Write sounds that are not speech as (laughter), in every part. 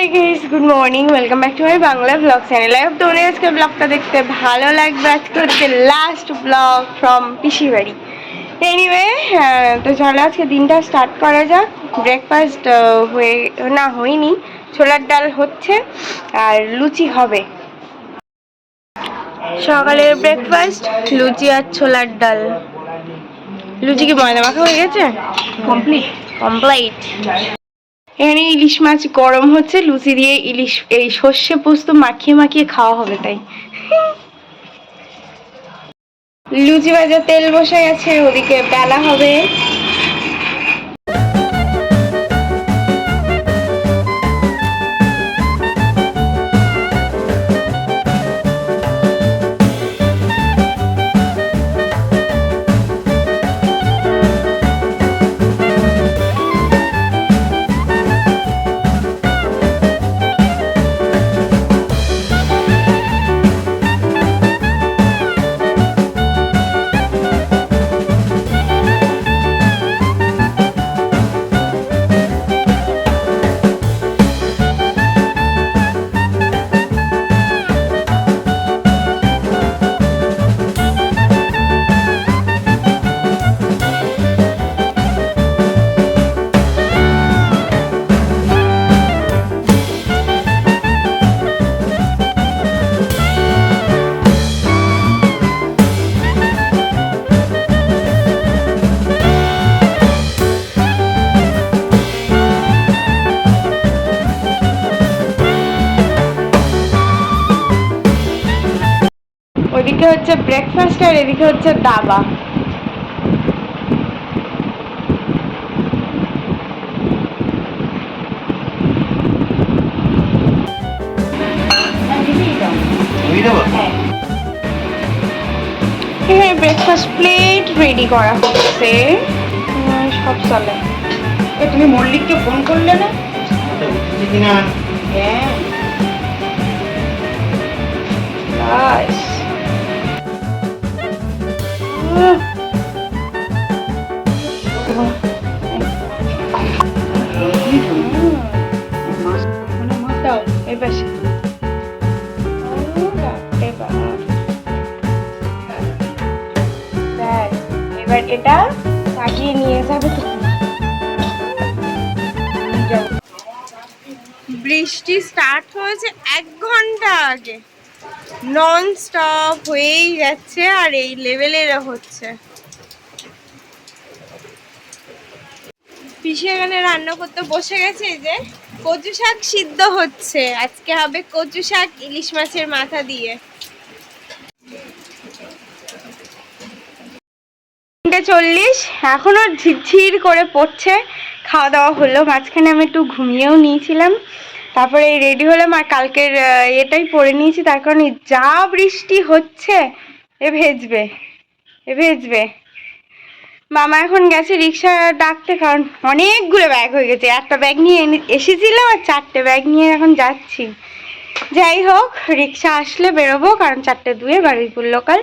Hi good morning welcome back to my Bangla blog channel I hope তোমাদের আজকে ব্লগটা দেখতে ভালো লাগবে। আজকে হচ্ছে লাস্ট ব্লগ ফ্রম পিসি বাড়ি। এনিওয়ে তো চলো আজকে দিনটা স্টার্ট করা যাক। ব্রেকফাস্ট হয়ে না হয়নি। ছোলার ডাল হচ্ছে আর লুচি হবে। সকালের ব্রেকফাস্ট লুচি আর ছোলার ডাল। লুচি কি ময়দা মাখা হয়ে গেছে? কমপ্লিট কমপ্লিট এখানে ইলিশ মাছ গরম হচ্ছে, লুচি দিয়ে ইলিশ, এই সর্ষে পোস্ত মাখিয়ে মাখিয়ে খাওয়া হবে তাই। লুচি ভাজা তেল বসে গেছে ওদিকে বেলা হবে। ওদিকে হচ্ছে ব্রেকফাস্ট আর এদিকে হচ্ছে দাবা। হ্যাঁ ব্রেকফাস্ট প্লেট রেডি করা হচ্ছে। হ্যাঁ, সব চলে। তুমি মল্লিককে ফোন করলে না? হ্যাঁ। এবার এটা কাটিয়ে নিয়ে যাবে বৃষ্টি স্টার্ট হয়েছে এক ঘণ্টা আগে। নন স্টপ হয়েই যাচ্ছে আর এই লেভেলের হচ্ছে। পিসি এখানে রান্না করতে বসে গেছে যে, কচু শাক সিদ্ধ হচ্ছে। আজকে হবে কচু শাক, ইলিশ মাছের মাথা দিয়ে। চল্লিশ, এখনও ঝিরঝির করে পড়ছে। খাওয়া দাওয়া হলো, মাঝখানে আমি একটু ঘুমিয়েও নিয়েছিলাম। তারপরে এই রেডি হলাম আর কালকের এটাই পরে নিয়েছি, তার কারণে যা বৃষ্টি হচ্ছে, এ ভেজবে এ ভেজবে। মামা এখন গেছে রিক্সা ডাকতে, কারণ অনেকগুলো ব্যাগ হয়ে গেছে। একটা ব্যাগ নিয়ে এসেছিলাম আর চারটে ব্যাগ নিয়ে এখন যাচ্ছি। যাই হোক, রিক্সা আসলে বেরোবো, কারণ চারটে দুয়ে বারুইপুর লোকাল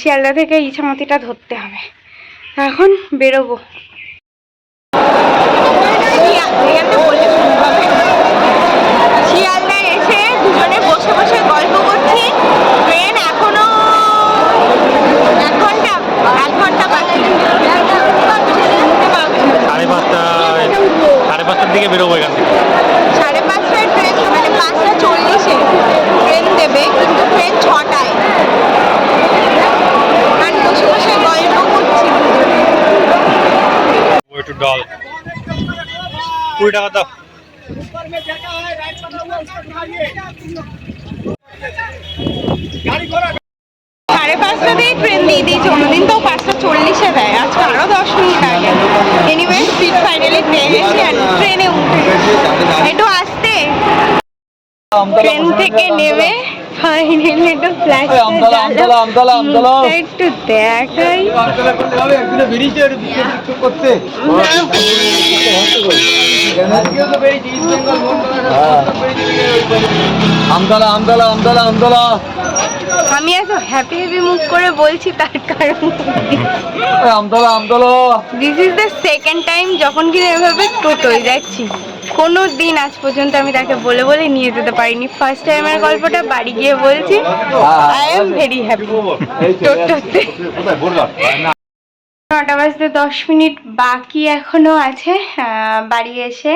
শিয়ালদা থেকে ইছামতিটা ধরতে হবে। এখন বেরোবো শিয়ালদায় এসে দুজনে বসে বসে গল্প করছি ট্রেন এখনও এক ঘণ্টা এক ঘণ্টা বাকি সাড়ে পাঁচটা সাড়ে পাঁচটার দিকে বেরোবো এখান থেকে। সাড়ে পাঁচটায় ট্রেন মানে পাঁচটা চল্লিশে ট্রেন দেবে কিন্তু ট্রেন ছটায়। আর বসে বসে গল্প করছি। ও একটু ডাল। কুড়ি টাকা দাও। সাড়ে পাঁচটাতেই ট্রেন দিয়ে দিয়েছে অন্যদিন তো পাঁচটা চল্লিশে দেয় আজকে আরও দশ মিনিট। আর ট্রেনে উঠে। একটু আসতে। ট্রেন থেকে নেমে ফাইনালি একটু ফ্ল্যাশ। একটু দেখাই। আমতলা আমতলা আমতলা আমতলা। আমি এত হ্যাপি হ্যাপি মুখ করে বলছি তার কারণ। Amtala Amtala. This is the second time যখন কিনা এভাবে টোটোয় যাচ্ছি। কোনো দিন আজ পর্যন্ত আমি তাকে বলে বলে নিয়ে যেতে পারিনি। ফার্স্ট টাইম আমার গল্পটা, বাড়ি গিয়ে বলছি আই এম ভেরি হ্যাপি নটা বাজতে দশ মিনিট বাকি এখনও আছে। বাড়ি এসে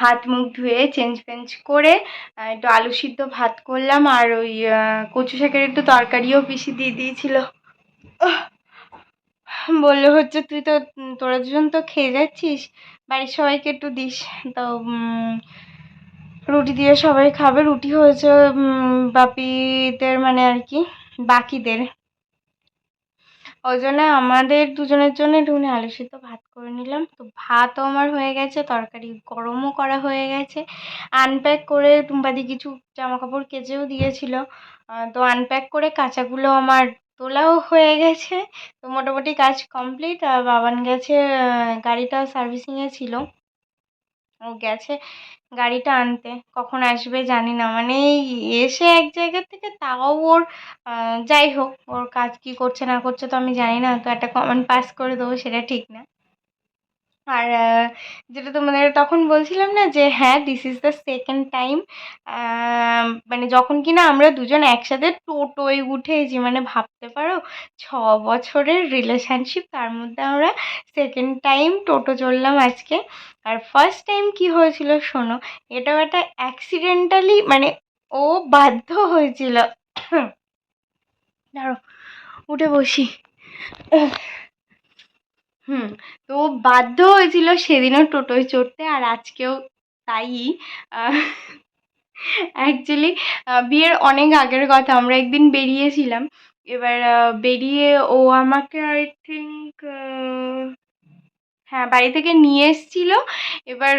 হাত মুখ ধুয়ে চেঞ্জ ফেঞ্জ করে একটু আলু সিদ্ধ ভাত করলাম আর ওই কচু শাকের একটু তরকারিও পিসি দিয়ে দিয়েছিল। বলল হচ্ছে, তুই তো তোরা দুজন তো খেয়ে যাচ্ছিস, বাড়ির সবাইকে একটু দিস। তো রুটি দিয়ে সবাই খাবে। রুটি হয়েছে বাপিদের মানে আর কি, বাকিদের। ওই জন্য আমাদের দুজনের জন্য একটুখানি আলু সিদ্ধ ভাত করে নিলাম। তো ভাতও আমার হয়ে গেছে, তরকারি গরমও করা হয়ে গেছে। আনপ্যাক করে টুম্পাদি কিছু জামা কাপড় কেচেও দিয়েছিল। তো আনপ্যাক করে কাঁচাগুলো আমার তোলাও হয়ে গেছে। তো মোটামুটি কাজ কমপ্লিট আর বাবান গেছে গাড়িটা সার্ভিসিংয়ে ছিল। ও গেছে গাড়িটা আনতে। কখন আসবে জানি না। মানে এসে এক জায়গা থেকে তাও ওর যাই হোক, ওর কাজ কি করছে না করছে তো আমি জানি না। তো একটা কমেন্ট পাস করে দেবো, সেটা ঠিক না। আর যেটা তোমাদের তখন বলছিলাম না যে হ্যাঁ this is the second time মানে যখন কিনা আমরা দুজন একসাথে টোটোয় উঠেছি মানে ভাবতে পারো, ছ বছরের রিলেশনশিপ তার মধ্যে আমরা সেকেন্ড টাইম টোটো চললাম আজকে। আর ফার্স্ট টাইম কি হয়েছিল শোনো, এটাও একটা অ্যাক্সিডেন্টালি মানে ও বাধ্য হয়েছিল। (coughs) দাঁড়ো উঠে বসি। হুম, তো বাধ্য হয়েছিল সেদিনও টোটোয় চড়তে আর আজকেও তাই। অ্যাকচুয়ালি বিয়ের অনেক আগের কথা, আমরা একদিন বেরিয়েছিলাম। এবার বেরিয়ে ও আমাকে আই থিঙ্ক হ্যাঁ বাড়ি থেকে নিয়ে এসছিল। এবার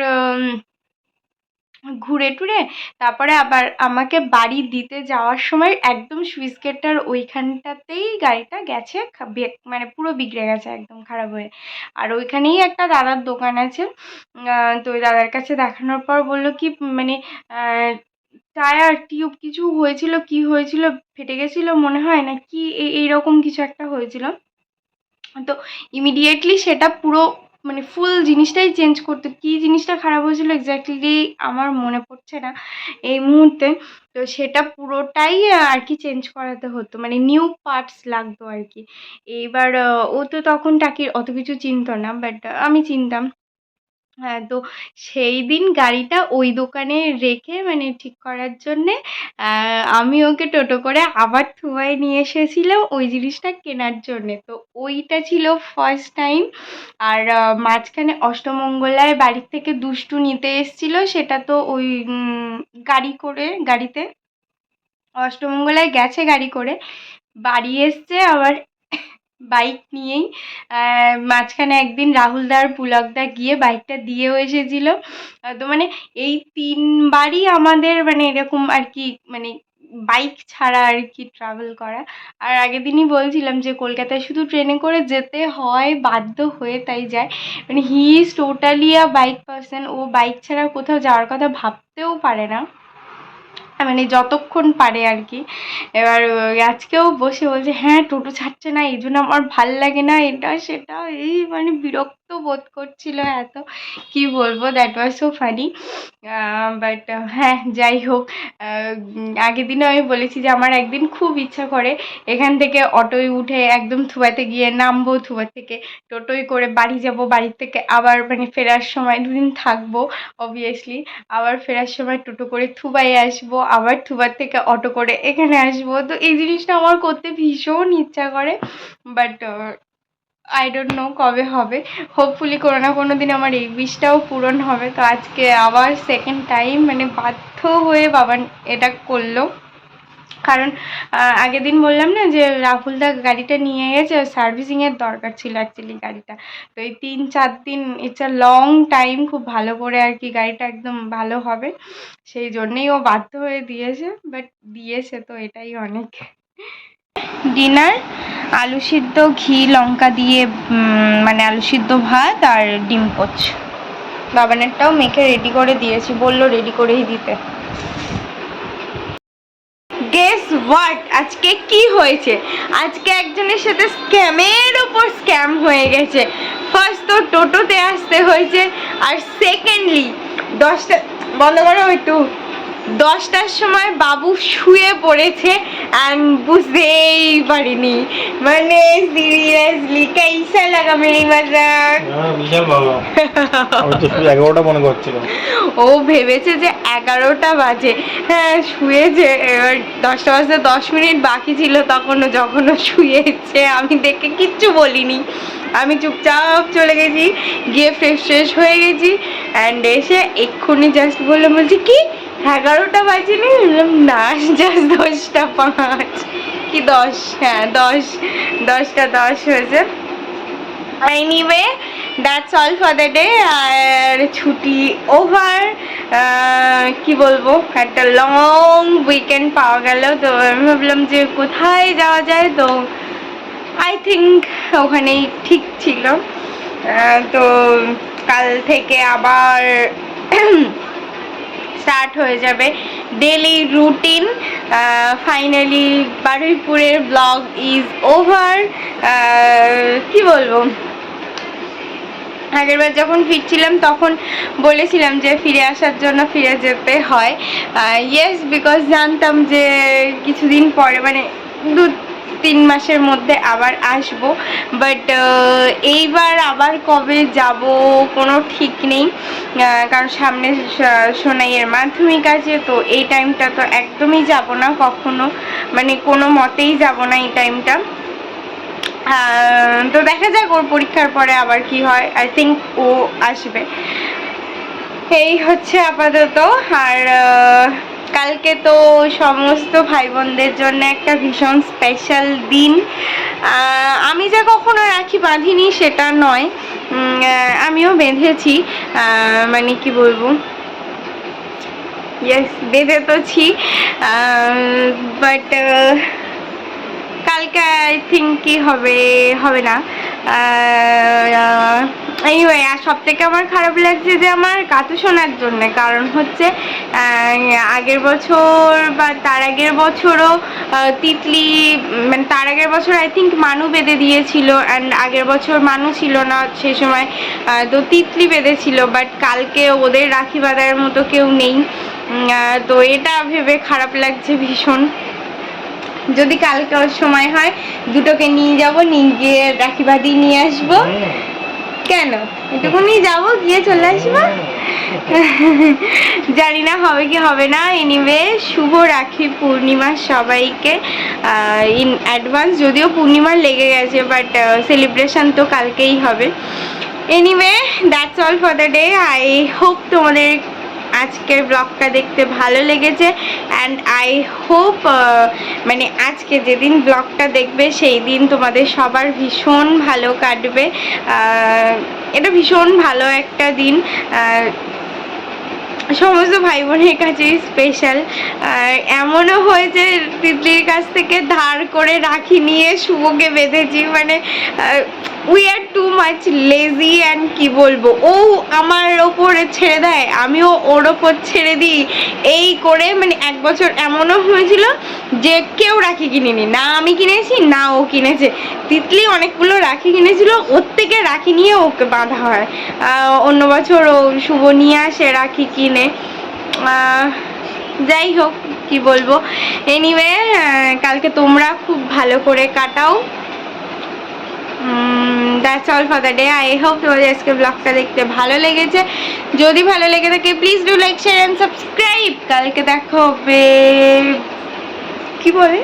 ঘুরে টুরে, তারপরে আবার আমাকে বাড়ি দিতে যাওয়ার সময় একদম সুইচ গেটটার ওইখানটাতেই গাড়িটা গেছে মানে পুরো বিগড়ে গেছে একদম খারাপ হয়ে। আর ওইখানেই একটা দাদার দোকান আছে। তো ওই দাদার কাছে দেখানোর পর বলল কি মানে টায়ার টিউব কিছু হয়েছিল, কি হয়েছিল, ফেটে গেছিল মনে হয় না, কি এই- এইরকম কিছু একটা হয়েছিল। তো ইমিডিয়েটলি সেটা পুরো মানে ফুল জিনিসটাই চেঞ্জ করতো, কী জিনিসটা খারাপ হয়েছিল এক্স্যাক্টলি আমার মনে পড়ছে না এই মুহূর্তে। তো সেটা পুরোটাই আর কি চেঞ্জ করাতে হতো মানে নিউ পার্টস লাগতো আর কি। এইবার ও তো তখন টাকির অত কিছু চিনত না বাট আমি চিনতাম। হ্যাঁ তো সেই দিন গাড়িটা ওই দোকানে রেখে মানে ঠিক করার জন্যে আমি ওকে টোটো করে আবার থুবাই নিয়ে এসেছিলাম ওই জিনিসটা কেনার জন্যে। তো ওইটা ছিল ফার্স্ট টাইম আর মাঝখানে অষ্টমঙ্গলায় বাড়ির থেকে দুষ্টু নিতে এসেছিল, সেটা তো ওই গাড়ি করে, গাড়িতে। অষ্টমঙ্গলায় গেছে গাড়ি করে, বাড়ি এসছে আবার বাইক নিয়েই। মাঝখানে একদিন রাহুলদা আর পুলকদা গিয়ে বাইকটা দিয়েও এসেছিল। তো মানে এই তিনবারই আমাদের মানে এরকম আর কি মানে বাইক ছাড়া আর কি ট্রাভেল করা। আর আগের দিনই বলছিলাম যে কলকাতায় শুধু ট্রেনে করে যেতে হয়, বাধ্য হয়ে তাই যায়। মানে he is totally a bike person O bike ছাড়া কোথাও যাওয়ার কথা ভাবতেও পারে না। মানে যতক্ষণ পারে আর কি। এবার আজকেও বসে বলছে হ্যাঁ টোটো ছাড়ছে না, এই জন্য আমার ভালো লাগে না, এটা, সেটা, এই মানে বিরক্ত বোধ করছিল এত। কি বলব? That was so funny but হ্যাঁ যাই হোক। আগের দিনে আমি বলেছি যে আমার একদিন খুব ইচ্ছা করে এখান থেকে অটোয় উঠে একদম থুবাতে গিয়ে নামবো থুবা থেকে টোটোয় করে বাড়ি যাব, বাড়ির থেকে আবার মানে ফেরার সময় দুদিন থাকব অবভিয়াসলি আবার ফেরার সময় টোটো করে থুবাই আসব, আবার থুবার থেকে অটো করে এখানে আসব। তো এই জিনিসটা আমার করতে ভীষণ ইচ্ছা করে। বাট আই ডোন্ট নো কবে হবে। হোপফুলি কোনো না কোনো দিন আমার এই উইশটাও পূরণ হবে। তো আজকে আবার সেকেন্ড টাইম মানে বাধ্য হয়ে বাবা এটা করল। কারণ আগের দিন বললাম না যে রাহুলদা গাড়িটা নিয়ে গেছে সার্ভিসিংয়ের দরকার ছিল অ্যাকচুয়ালি গাড়িটা। তো এই তিন চার দিন ইটস আ লং টাইম খুব ভালো করে আর কি গাড়িটা একদম ভালো হবে। সেই জন্যেই ও বাধ্য হয়ে দিয়েছে বাট দিয়েছে তো এটাই অনেক। ডিনার, আলু সিদ্ধ, ঘি, লঙ্কা দিয়ে মানে আলু সিদ্ধ ভাত আর ডিম পোচ। বাবানেরটাও মেখে রেডি করে দিয়েছি, বলল রেডি করেই দিতে। গেস হোয়াট আজকে কি হয়েছে? আজকে একজনের সাথে স্ক্যামের ওপর স্ক্যাম হয়ে গেছে। ফার্স্ট তো টোটোতে আসতে হয়েছে আর সেকেন্ডলি দশটা বন্ধ করো একটু। দশটার সময় বাবু শুয়ে পড়েছে অ্যান্ড বুঝতেই পারিনি। মানে সিরিয়াসলি কেসা লাগা মেরি মজাক এগারোটা মনে করছিল ও ভেবেছে যে এগারোটা বাজে। হ্যাঁ শুয়েছে। এবার দশটা বাজতে দশ মিনিট বাকি ছিল তখনও যখনও শুয়েছে আমি দেখে কিচ্ছু বলিনি। আমি চুপচাপ চলে গেছি গিয়ে ফ্রেশ ফ্রেশ হয়ে গেছি অ্যান্ড এসে এক্ষুনি জাস্ট বললাম বলছি কি? এগারোটা বাজেনি না? জাস্ট দশটা পাঁচ। কি দশ? হ্যাঁ দশ। দশটা দশ হয়েছে। Anyway that's all for the day আর ছুটি ওভার কি বলব? একটা লং উইকেন্ড পাওয়া গেল, তো আমি ভাবলাম যে কোথায় যাওয়া যায়? তো আই থিঙ্ক ওখানেই ঠিক ছিল। তো কাল থেকে আবার স্টার্ট হয়ে যাবে। ডেলি রুটিন ফাইনালি বারুইপুরের ব্লগ ইজ ওভার কি বলব? আগেরবার যখন ফিরছিলাম তখন বলেছিলাম যে ফিরে আসার জন্য ফিরে যেতে হয়। ইয়েস বিকজ জানতাম যে কিছুদিন পরে মানে দু তিন মাসের মধ্যে আবার আসব। বাট এইবার আবার কবে যাব কোনো ঠিক নেই। কারণ সামনে সোনাইয়ের মাধ্যমিক আছে, তো এই টাইমটা তো একদমই যাব না কখনো। মানে কোনো মতেই যাব না এই টাইমটা তো দেখা যাক ওর পরীক্ষার পরে আবার কি হয়। আই থিঙ্ক ও আসবে। এই হচ্ছে আপাতত। আর কালকে তো সমস্ত ভাই বোনদের জন্য একটা ভীষণ স্পেশাল দিন। আমি যে কখনো রাখি বাঁধিনি সেটা নয়। আমিও বেঁধেছি। মানে কি বলব? ইয়েস বেঁধে তো ছি। বাট কালকে আই থিঙ্ক কি হবে হবে না। এইওয়ে আর সব থেকে আমার খারাপ লাগছে যে আমার কাতু শোনার জন্যে, কারণ হচ্ছে আগের বছর বা তার আগের বছরও তিতলি মানে তার আগের বছর আই থিঙ্ক মানু বেঁধে দিয়েছিল অ্যান্ড আগের বছর মানু ছিল না সেই সময় তো তিতলি বেঁধেছিল বাট কালকে ওদের রাখি বাঁধার মতো কেউ নেই। তো এটা ভেবে খারাপ লাগছে ভীষণ। যদি কালকে ওর সময় হয়, দুটোকে নিয়ে যাব নিয়ে গিয়ে রাখি বাঁধিয়ে নিয়ে আসব। কেন? এটুকুনি যাব, গিয়ে চলে আসব। (laughs) জানি না হবে কি হবে না। এনিওয়ে শুভ রাখি পূর্ণিমা সবাইকে। ইন অ্যাডভান্স যদিও পূর্ণিমার লেগে গেছে বাট সেলিব্রেশন তো কালকেই হবে। Anyway that's all for the day I hope তোমাদের আজকের ব্লগটা দেখতে ভালো লেগেছে অ্যান্ড আই হোপ মানে আজকে যেদিন ব্লগটা দেখবে, সেই দিন তোমাদের সবার ভীষণ ভালো কাটবে। এটা ভীষণ ভালো একটা দিন। সমস্ত ভাই বোনের কাছেই স্পেশাল এমনও হয়েছে তিতলির কাছ থেকে ধার করে রাখি নিয়ে শুভকে বেঁধেছি মানে we are too much lazy and কি বলব? ও আমার ওপরে ছেড়ে দেয়, আমিও ওর ওপর ছেড়ে দিই। এই করে মানে এক বছর এমনও হয়েছিল যে কেউ রাখি কিনিনি। না আমি কিনেছি, না ও কিনেছে। তিতলি অনেকগুলো রাখি কিনেছিল, ওর থেকে রাখি নিয়ে ওকে বাঁধা হয়। অন্য বছর ও শুভ নিয়ে আসে রাখি কিনে। যাই হোক, কি বলব? এনিওয়ে কালকে তোমরা খুব ভালো করে কাটাও। That's all for the day I hope তোমাদের আজকে ব্লগটা দেখতে ভালো লেগেছে। যদি ভালো লেগে থাকে please do like share and subscribe কালকে দেখা হবে কি বলে?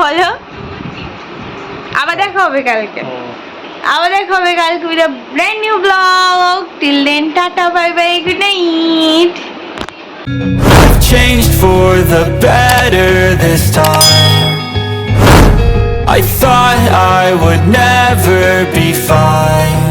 বলো। আবার দেখা হবে কালকে। আবার দেখা হবে কালকে with a brand new blog till then tata bye bye good night for the better this time. I thought I would never be fine